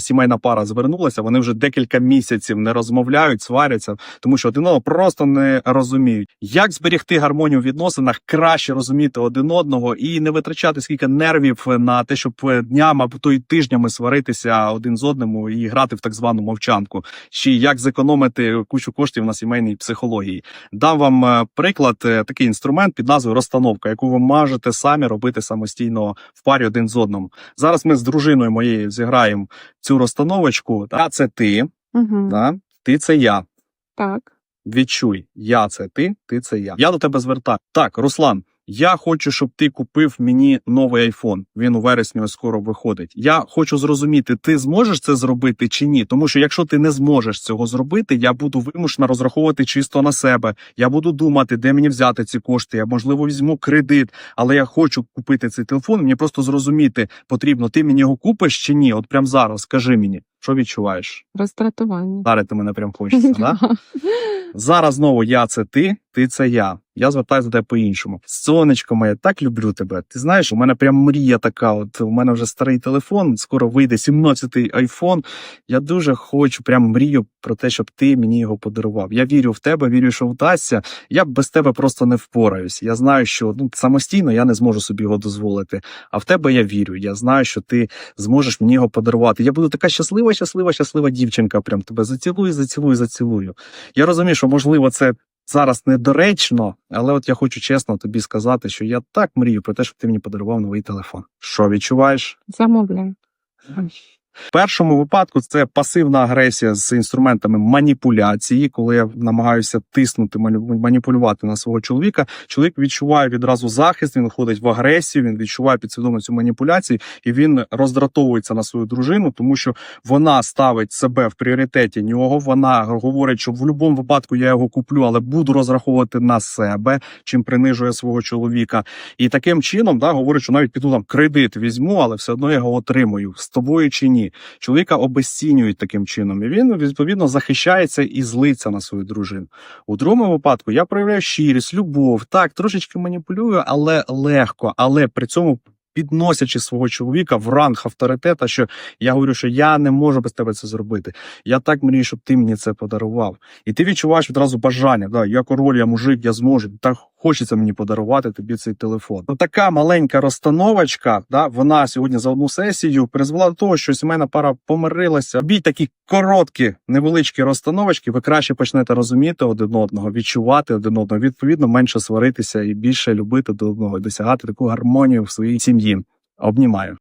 сімейна пара звернулася, вони вже декілька місяців не розмовляють, сваряться, тому що один одного просто не розуміють. Як зберегти гармонію в відносинах, краще розуміти один одного і не витрачати скільки нервів на те, щоб днями або то й тижнями сваритися один з одним і грати в так звану мовчанку, чи як зекономити кучу коштів на сімейній психології. Дам вам е, приклад, е, такий інструмент під назвою розстановка, яку ви можете самі робити самостійно в парі один з одним. Зараз ми з дружиною моєю зіграємо цю розстановочку. Я це ти, Угу. да? ти це я. Так. Відчуй, я це ти, ти це я. Я до тебе звертаю. Так, Руслан. Я хочу, щоб ти купив мені новий айфон. Він у вересні скоро виходить. Я хочу зрозуміти, ти зможеш це зробити чи ні. Тому що якщо ти не зможеш цього зробити, я буду вимушена розраховувати чисто на себе. Я буду думати, де мені взяти ці кошти. Я можливо візьму кредит, але я хочу купити цей телефон. Мені просто зрозуміти потрібно, ти мені його купиш чи ні. От прямо зараз скажи мені, що відчуваєш? Роздратування. Дарити мене прям хочеться, да? Зараз знову я це ти, ти це я. Я звертаюся до тебе по-іншому. Сонечко моє, так люблю тебе. Ти знаєш, у мене прям мрія така. От у мене вже старий телефон, скоро вийде 17-й айфон. Я дуже хочу, прям мрію про те, щоб ти мені його подарував. Я вірю в тебе, вірю, що вдасться. Я без тебе просто не впораюсь. Я знаю, що ну самостійно я не зможу собі його дозволити. А в тебе я вірю. Я знаю, що ти зможеш мені його подарувати. Я буду така щаслива, щаслива, щаслива дівчинка. Прям тебе зацілую, зацілую, зацілую. Я розумію, що можливо це зараз недоречно, але от я хочу чесно тобі сказати, що я так мрію про те, щоб ти мені подарував новий телефон. Що відчуваєш? Замовляю. В першому випадку це пасивна агресія з інструментами маніпуляції, коли я намагаюся тиснути, маніпулювати на свого чоловіка. Чоловік відчуває відразу захист, він входить в агресію, він відчуває підсвідомо цю маніпуляцію, і він роздратовується на свою дружину, тому що вона ставить себе в пріоритеті нього. Вона говорить, що в будь-якому випадку я його куплю, але буду розраховувати на себе, чим принижує свого чоловіка. І таким чином да, говорить, що навіть піду там кредит візьму, але все одно я його отримую з тобою чи ні. Чоловіка обезцінюють таким чином, і він відповідно захищається і злиться на свою дружину. У другому випадку я проявляю щирість, любов, так трошечки маніпулюю, але легко, але при цьому. Підносячи свого чоловіка в ранг авторитета, що я говорю, що я не можу без тебе це зробити. Я так мрію, щоб ти мені це подарував. І ти відчуваєш відразу бажання. Да, я король, я мужик, я зможу. Так хочеться мені подарувати тобі цей телефон. Ну, така маленька розстановочка, да, вона сьогодні за одну сесію призвела до того, що сімейна пара помирилася. Бій такі короткі, невеличкі розстановочки. Ви краще почнете розуміти один одного, відчувати один одного, відповідно, менше сваритися і більше любити до одного, і досягати таку гармонію в своїй сім'ї. Обнімаю.